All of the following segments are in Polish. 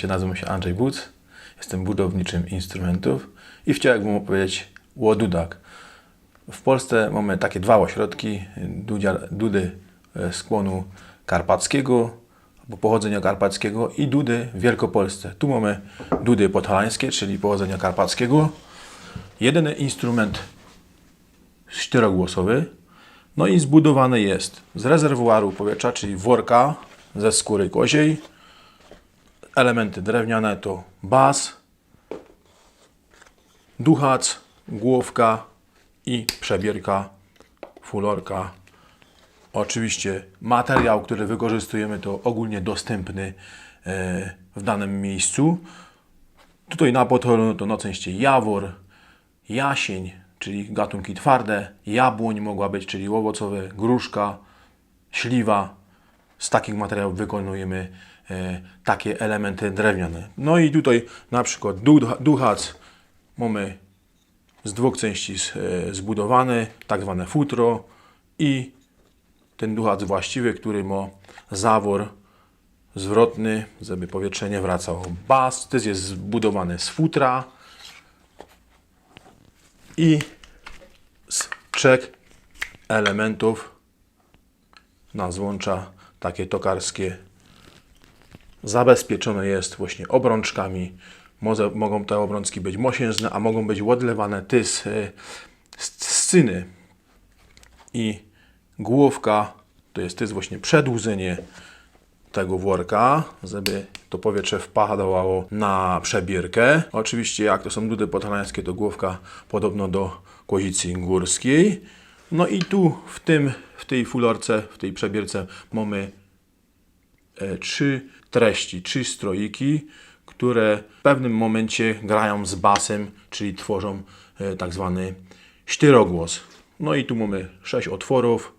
Witajcie, nazywam się Andrzej Buc, jestem budowniczym instrumentów i chciałem Wam opowiedzieć o. W Polsce mamy takie dwa ośrodki, dudzia, dudy e, skłonu karpackiego, pochodzenia karpackiego i dudy w Wielkopolsce. Tu mamy dudy podhalańskie, czyli pochodzenia karpackiego. Jedyny instrument czterogłosowy, no i zbudowany jest z rezerwuaru powietrza, czyli worka ze skóry koziej, elementy drewniane to bas, duchac, główka i przebierka, fulorka. Oczywiście materiał, który wykorzystujemy to ogólnie dostępny e, w danym miejscu. Tutaj na podcholu to najczęściej jawor, jasień, czyli gatunki twarde, jabłoń mogła być, czyli owocowe, gruszka, śliwa. Z takich materiałów wykonujemy takie elementy drewniane. No i tutaj na przykład ducha- duchac mamy z dwóch części e, zbudowany, tak zwane futro i ten duchac właściwy, który ma zawór zwrotny, żeby powietrze nie wracało. Bas też jest zbudowany z futra i z trzech elementów na złącza takie tokarskie zabezpieczone jest właśnie obrączkami. Może, mogą te obrączki być mosiężne, a mogą być odlewane ty z, e, z scyny. I główka to jest, to właśnie przedłużenie tego worka, żeby to powietrze wpadało na przebierkę. Oczywiście jak to są dudy podhalańskie, to główka podobno do kozicy górskiej. No i tu w tym, w tej fulorce, w tej przebierce mamy e, trzy treści, trzy stroiki, które w pewnym momencie grają z basem, czyli tworzą e, tak zwany czterogłos. No i tu mamy sześć otworów.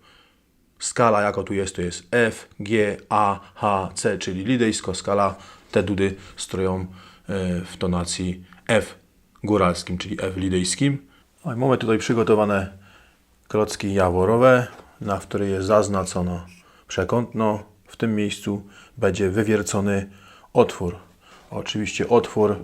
Skala, jaka tu jest, to jest F, G, A, H, C, czyli lidejsko skala. Te dudy stroją e, w tonacji F góralskim, czyli F lidejskim. No mamy tutaj przygotowane klocki jaworowe, na której jest zaznaczono przekątno. W tym miejscu będzie wywiercony otwór. Oczywiście otwór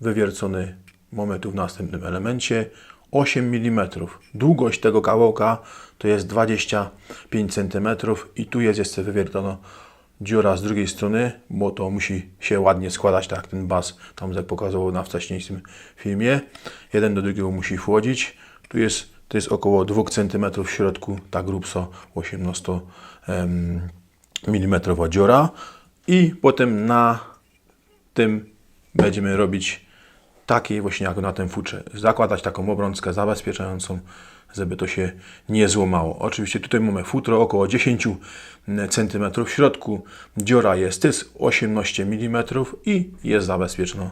wywiercony mamy tu w następnym elemencie 8 mm. Długość tego kawałka to jest 25 cm i tu jest jeszcze wywiercona dziura z drugiej strony, bo to musi się ładnie składać, tak ten bas tam jak pokazało na wcześniejszym filmie. Jeden do drugiego musi wchodzić. Tu jest, to jest około 2 cm w środku, tak grubso 18 em, mm dziura i potem na tym będziemy robić takiej właśnie jak na tym futrze. Zakładać taką obrączkę zabezpieczającą, żeby to się nie złamało. Oczywiście tutaj mamy futro około 10 cm w środku. Dziura jest też 18 mm i jest zabezpieczona.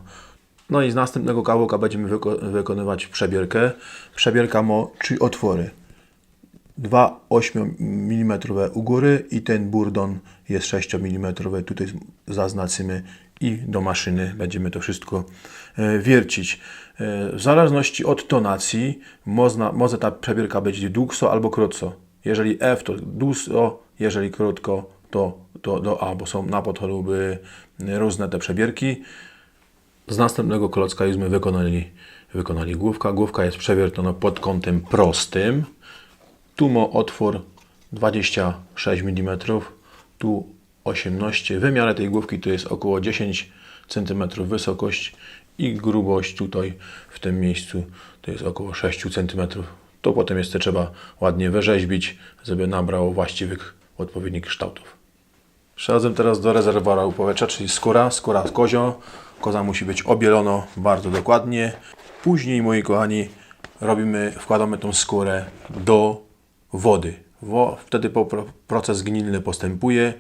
No i z następnego kawałka będziemy wyko wykonywać przebierkę. Przebierka ma trzy otwory. Dwa 8 mm u góry i ten burdon jest 6 mm. Tutaj zaznaczymy i do maszyny będziemy to wszystko e, wiercić. E, W zależności od tonacji można, może ta przebierka być długo albo krótko. Jeżeli F to długo, jeżeli krótko to, to do A, bo są na podcholu były różne te przebierki. Z następnego klocka już my wykonali, wykonali główka. Główka jest przewiertona pod kątem prostym. Tu ma otwór 26 mm, tu 18. Wymiar tej główki to jest około 10 cm wysokość i grubość tutaj w tym miejscu to jest około 6 cm. To potem jeszcze trzeba ładnie wyrzeźbić, żeby nabrało właściwych, odpowiednich kształtów. Przechodzę teraz do rezerwuaru powietrza, czyli skóra, skóra z kozio. Koza musi być obielona bardzo dokładnie. Później, moi kochani, robimy, wkładamy tą skórę do wody. Wo, wtedy proces gnilny postępuje.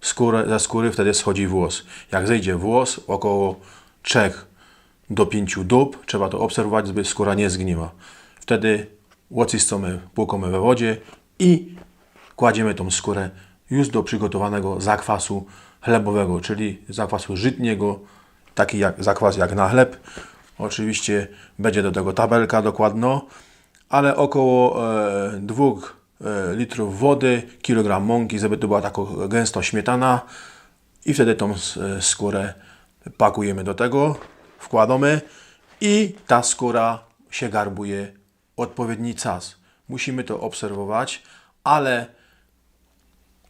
Skórę, ze skóry wtedy schodzi włos. Jak zejdzie włos, około 3 do 5 dób, trzeba to obserwować, żeby skóra nie zgniła. Wtedy łociscamy, płukamy we wodzie i kładziemy tą skórę już do przygotowanego zakwasu chlebowego, czyli zakwasu żytniego, taki jak zakwas jak na chleb. Oczywiście będzie do tego tabelka dokładno, ale około e, 2 e, litrów wody, kilogram mąki, żeby to była taka gęsto śmietana i wtedy tą skórę pakujemy do tego, wkładamy i ta skóra się garbuje odpowiedni czas. Musimy to obserwować, ale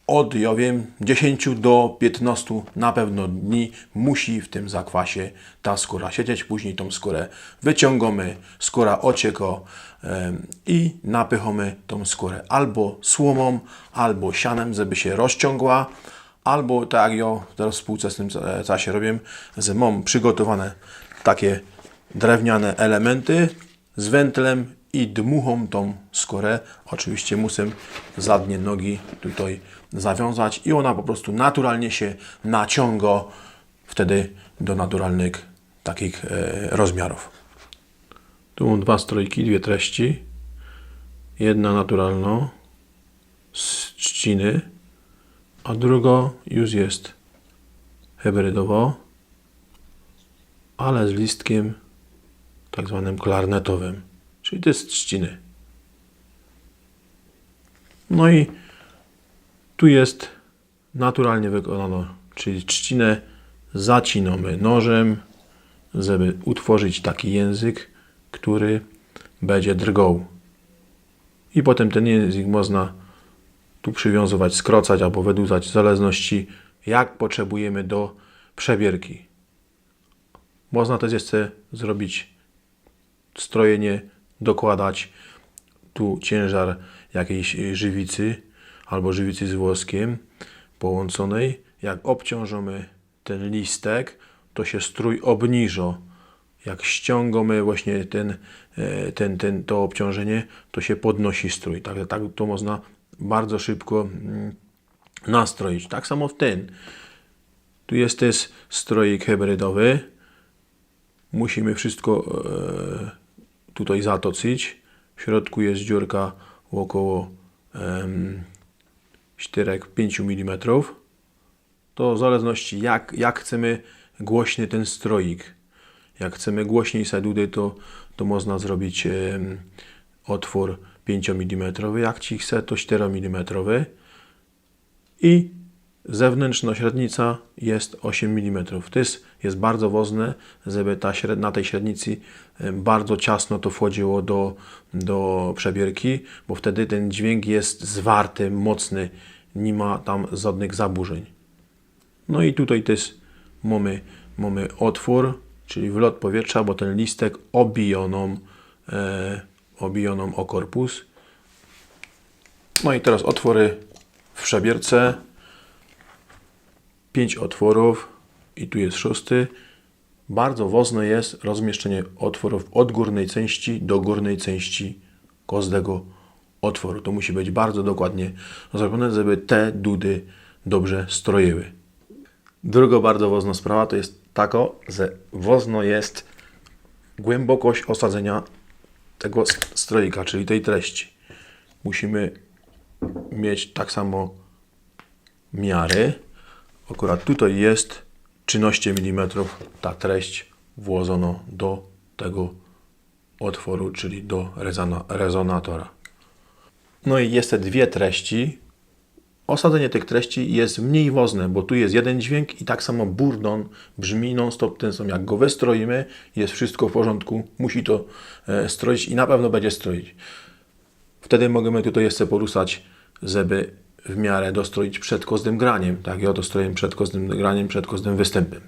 od, ja wiem, 10 do 15 na pewno dni musi w tym zakwasie ta skóra siedzieć. Później tą skórę wyciągamy, skóra ocieka em, i napychamy tą skórę albo słomą, albo sianem, żeby się rozciągła, albo tak jak ja teraz w współczesnym ca- czasie robię, że mam przygotowane takie drewniane elementy z wętlem i dmuchą tą skórę. Oczywiście muszę zadnie nogi tutaj zawiązać i ona po prostu naturalnie się naciąga wtedy do naturalnych takich e, rozmiarów. Tu mam dwa strojki, dwie treści. Jedna naturalna z trzciny, a druga już jest hybrydowa, ale z listkiem tak zwanym klarnetowym, czyli to jest trzciny. No i tu jest naturalnie wykonano, czyli trzcinę zacinamy nożem, żeby utworzyć taki język, który będzie drgał. I potem ten język można tu przywiązywać, skracać albo wydłużać w zależności jak potrzebujemy do przebierki. Można też jeszcze zrobić strojenie, dokładać tu ciężar jakiejś żywicy albo żywicy z włoskiem połączonej. Jak obciążymy ten listek, to się strój obniża. Jak ściągamy właśnie ten, e, ten, ten, to obciążenie, to się podnosi strój. Tak, tak to można bardzo szybko mm, nastroić. Tak samo w ten. Tu jest też strojek hybrydowy. Musimy wszystko e, tutaj zatoczyć. W środku jest dziurka około em, 4-5 mm. To w zależności jak, jak chcemy głośny ten stroik. Jak chcemy głośniej sedudy, to, to można zrobić em, otwór 5 mm. Jak Ci chce, to 4 mm. I zewnętrzna średnica jest 8 mm. To jest, bardzo ważne, żeby ta śred, na tej średnicy bardzo ciasno to wchodziło do, do przebierki, bo wtedy ten dźwięk jest zwarty, mocny, nie ma tam żadnych zaburzeń. No i tutaj też mamy, mamy otwór, czyli wlot powietrza, bo ten listek obijoną, e, obijoną o korpus. No i teraz otwory w przebierce. Pięć otworów i tu jest szósty. Bardzo ważne jest rozmieszczenie otworów od górnej części do górnej części każdego otworu. To musi być bardzo dokładnie zrobione, żeby te dudy dobrze stroiły. Druga bardzo ważna sprawa to jest taka, że ważna jest głębokość osadzenia tego s- stroika, czyli tej treści. Musimy mieć tak samo miary. Akurat tutaj jest 13 mm ta treść włożona do tego otworu, czyli do rezona, rezonatora. No i jest te dwie treści. Osadzenie tych treści jest mniej ważne, bo tu jest jeden dźwięk i tak samo burdon brzmi non-stop ten sam. Jak go wystroimy, jest wszystko w porządku, musi to e, stroić i na pewno będzie stroić. Wtedy możemy tutaj jeszcze poruszać, żeby w miarę dostroić przed każdym graniem. Tak, ja dostroję przed każdym graniem, przed każdym występem.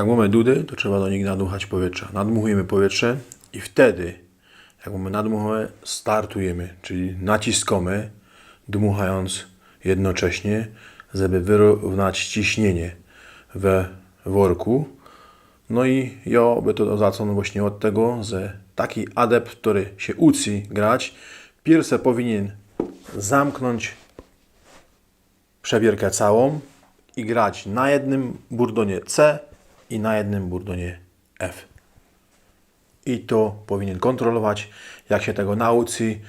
Jak mamy dudy, to trzeba do nich nadmuchać powietrze. Nadmuchujemy powietrze i wtedy, jak mamy nadmuchane, startujemy, czyli naciskamy, dmuchając jednocześnie, żeby wyrównać ciśnienie we worku. No i ja by to zaczął właśnie od tego, że taki adept, który się uczy grać, pierwsze powinien zamknąć przebierkę całą i grać na jednym burdonie C i na jednym burdonie F. I to powinien kontrolować. Jak się tego nauczy,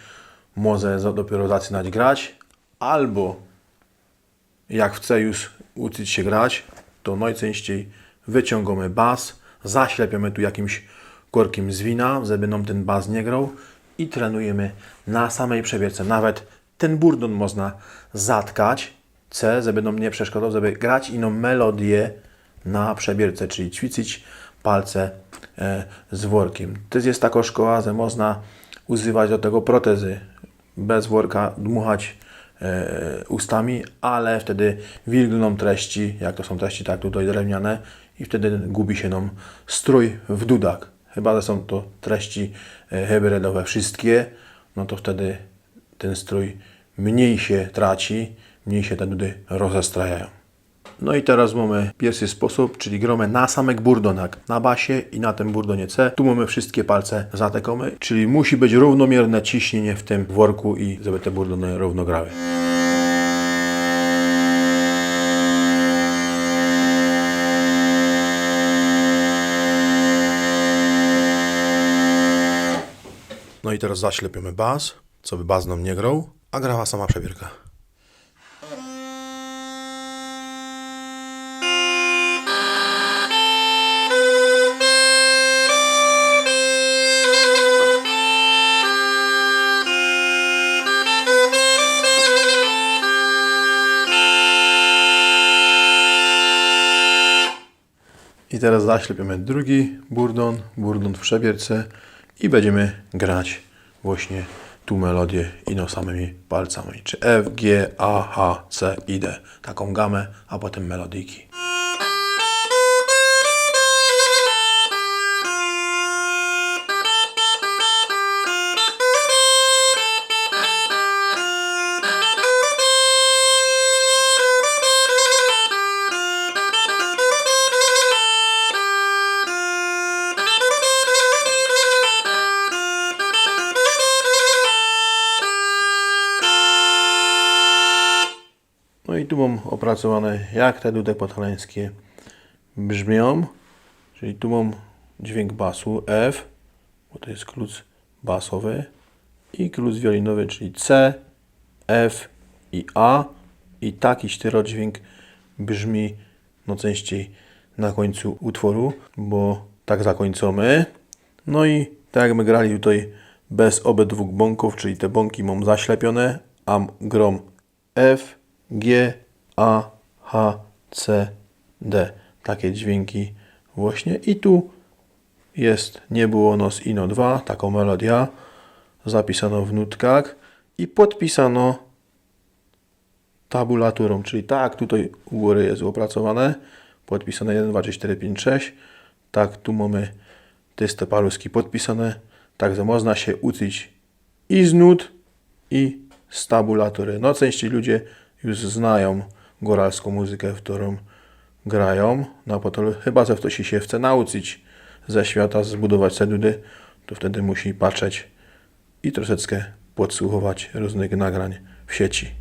może dopiero zaczynać grać, albo jak chce już uczyć się grać, to najczęściej wyciągamy bas, zaślepiamy tu jakimś korkiem z wina, żeby nam ten bas nie grał i trenujemy na samej przebierce. Nawet ten burdon można zatkać, C, żeby nam nie przeszkadzał, żeby grać inną melodię na przebierce, czyli ćwiczyć palce e, z workiem. To jest taka szkoła, że można używać do tego protezy. Bez worka dmuchać e, ustami, ale wtedy wilgną treści, jak to są treści tak tutaj drewniane i wtedy gubi się nam strój w dudach. Chyba, że są to treści e, hybrydowe wszystkie, no to wtedy ten strój mniej się traci, mniej się te dudy rozestrajają. No i teraz mamy pierwszy sposób, czyli gramy na samych burdonach, na basie i na tym burdonie C. Tu mamy wszystkie palce zatekome, czyli musi być równomierne ciśnienie w tym worku i żeby te burdony równo grały. No i teraz zaślepiamy bas, co by bas nam nie grał, a grała sama przebierka. Zaślepiamy drugi burdon, burdon w przebierce i będziemy grać właśnie tu melodię ino samymi palcami. Czy F, G, A, H, C i D. Taką gamę, a potem melodyjki. Tu mam opracowane, jak te dudy podhalańskie brzmią. Czyli tu mam dźwięk basu F, bo to jest klucz basowy i klucz wiolinowy, czyli C, F i A. I taki styrodźwięk brzmi no częściej na końcu utworu, bo tak zakończymy. No i tak jak my grali tutaj bez obydwu bąków, czyli te bąki mam zaślepione, a grom F, G, A, H, C, D. Takie dźwięki właśnie. I tu jest Nie było nos ino 2, taką melodia. Zapisano w nutkach i podpisano tabulaturą, czyli tak tutaj u góry jest opracowane, podpisane 1, 2, 3, 4, 5, 6. Tak tu mamy te te paluski podpisane, także można się uczyć i z nut, i z tabulatury. No częściej ludzie już znają góralską muzykę, którą grają, no bo to chyba, że ktoś się chce nauczyć ze świata, zbudować sedudy, to wtedy musi patrzeć i troszeczkę podsłuchować różnych nagrań w sieci.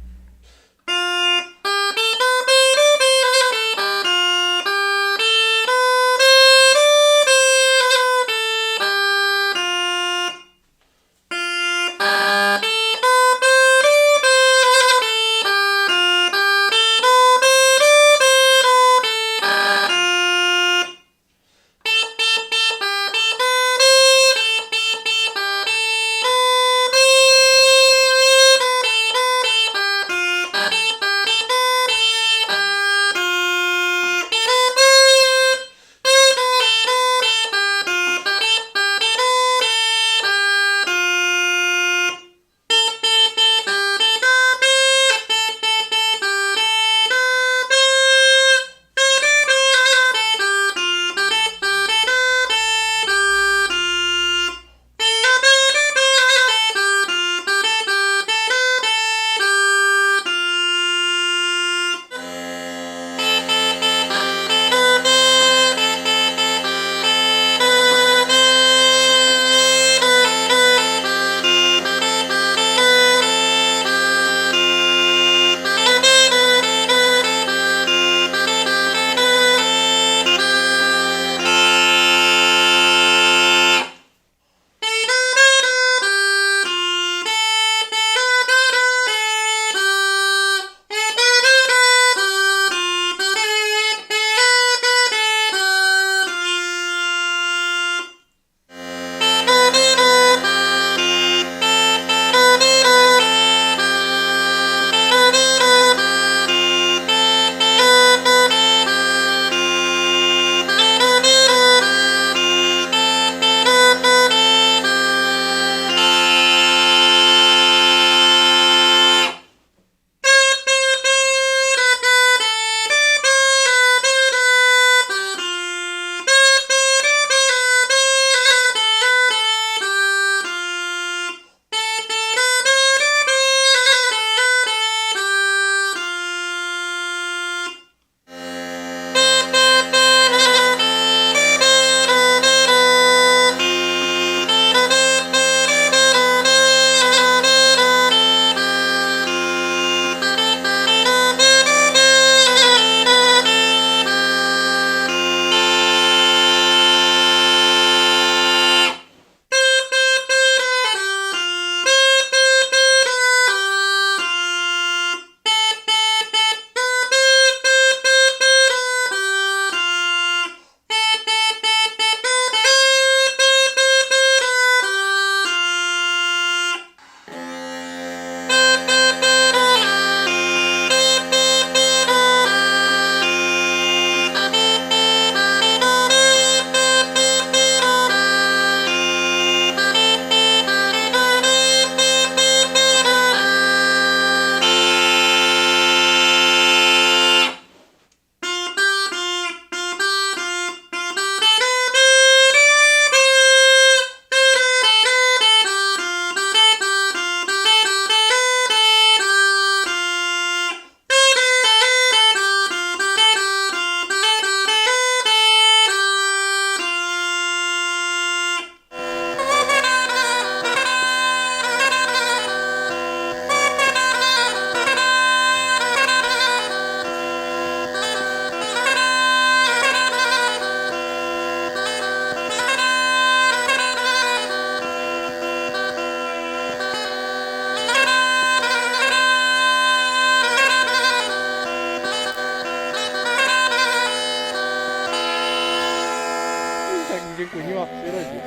僕には強いで。